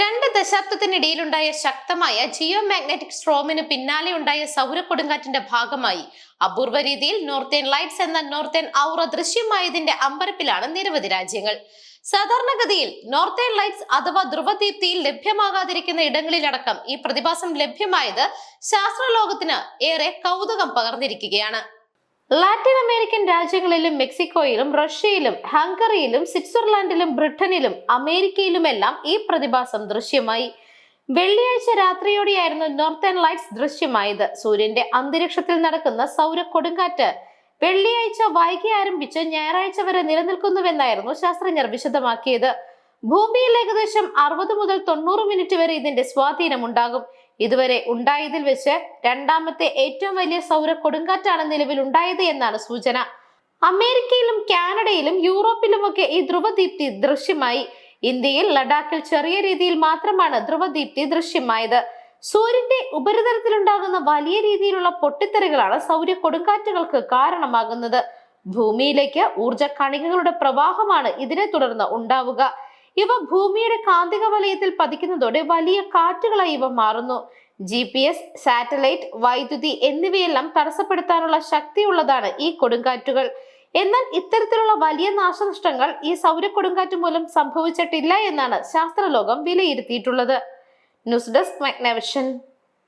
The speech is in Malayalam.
രണ്ട് ദശാബ്ദത്തിനിടയിലുണ്ടായ ശക്തമായ ജിയോ മാഗ്നറ്റിക് സ്ട്രോമിന് പിന്നാലെ ഉണ്ടായ സൗര കൊടുങ്കാറ്റിന്റെ ഭാഗമായി അപൂർവ രീതിയിൽ നോർത്തേൺ ലൈറ്റ്സ് എന്ന നോർത്തേൺ ഔറ ദൃശ്യമായതിന്റെ അമ്പരപ്പിലാണ് നിരവധി രാജ്യങ്ങൾ. സാധാരണഗതിയിൽ നോർത്തേൺ ലൈറ്റ്സ് അഥവാ ധ്രുവദീപ്തിയിൽ ലഭ്യമാകാതിരിക്കുന്ന ഇടങ്ങളിലടക്കം ഈ പ്രതിഭാസം ലഭ്യമായത് ശാസ്ത്രലോകത്തിന് ഏറെ കൗതുകം പകർന്നിരിക്കുകയാണ്. ലാറ്റിൻ അമേരിക്കൻ രാജ്യങ്ങളിലും മെക്സിക്കോയിലും റഷ്യയിലും ഹംഗറിയിലും സ്വിറ്റ്സർലാൻഡിലും ബ്രിട്ടനിലും അമേരിക്കയിലുമെല്ലാം ഈ പ്രതിഭാസം ദൃശ്യമായി. വെള്ളിയാഴ്ച രാത്രിയോടെയായിരുന്നു നോർത്തേൺ ലൈറ്റ്സ് ദൃശ്യമായത്. സൂര്യന്റെ അന്തരീക്ഷത്തിൽ നടക്കുന്ന സൗര കൊടുങ്കാറ്റ്. വെള്ളിയാഴ്ച വൈകി ആരംഭിച്ച് ഞായറാഴ്ച വരെ നിലനിൽക്കുന്നുവെന്നായിരുന്നു ശാസ്ത്രജ്ഞർ വിശദമാക്കിയത്. ഭൂമിയിൽ ഏകദേശം അറുപത് മുതൽ തൊണ്ണൂറ് മിനിറ്റ് വരെ ഇതിന്റെ സ്വാധീനമുണ്ടാകും. ഇതുവരെ ഉണ്ടായതിൽ വെച്ച് രണ്ടാമത്തെ ഏറ്റവും വലിയ സൗര കൊടുങ്കാറ്റാണ് നിലവിൽ ഉണ്ടായത് എന്നാണ് സൂചന. അമേരിക്കയിലും കാനഡയിലും യൂറോപ്പിലുമൊക്കെ ഈ ധ്രുവദീപ്തി ദൃശ്യമായി. ഇന്ത്യയിൽ ലഡാക്കിൽ ചെറിയ രീതിയിൽ മാത്രമാണ് ധ്രുവദീപ്തി ദൃശ്യമായത്. സൂര്യന്റെ ഉപരിതലത്തിലുണ്ടാകുന്ന വലിയ രീതിയിലുള്ള പൊട്ടിത്തെറികളാണ് സൗര കൊടുങ്കാറ്റുകൾക്ക് കാരണമാകുന്നത്. ഭൂമിയിലേക്ക് ഊർജ കണികകളുടെ പ്രവാഹമാണ് ഇതിനെ തുടർന്ന് ഉണ്ടാവുക. ഇവ ഭൂമിയുടെ കാന്തിക വലയത്തിൽ പതിക്കുന്നതോടെ വലിയ കാറ്റുകളായി ഇവ മാറുന്നു. ജി പി എസ് സാറ്റലൈറ്റ് വൈദ്യുതി എന്നിവയെല്ലാം തടസ്സപ്പെടുത്താനുള്ള ശക്തിയുള്ളതാണ് ഈ കൊടുങ്കാറ്റുകൾ. എന്നാൽ ഇത്തരത്തിലുള്ള വലിയ നാശനഷ്ടങ്ങൾ ഈ സൗര കൊടുങ്കാറ്റ് മൂലം സംഭവിച്ചിട്ടില്ല എന്നാണ് ശാസ്ത്രലോകം വിലയിരുത്തിയിട്ടുള്ളത്. News desk Magnavision.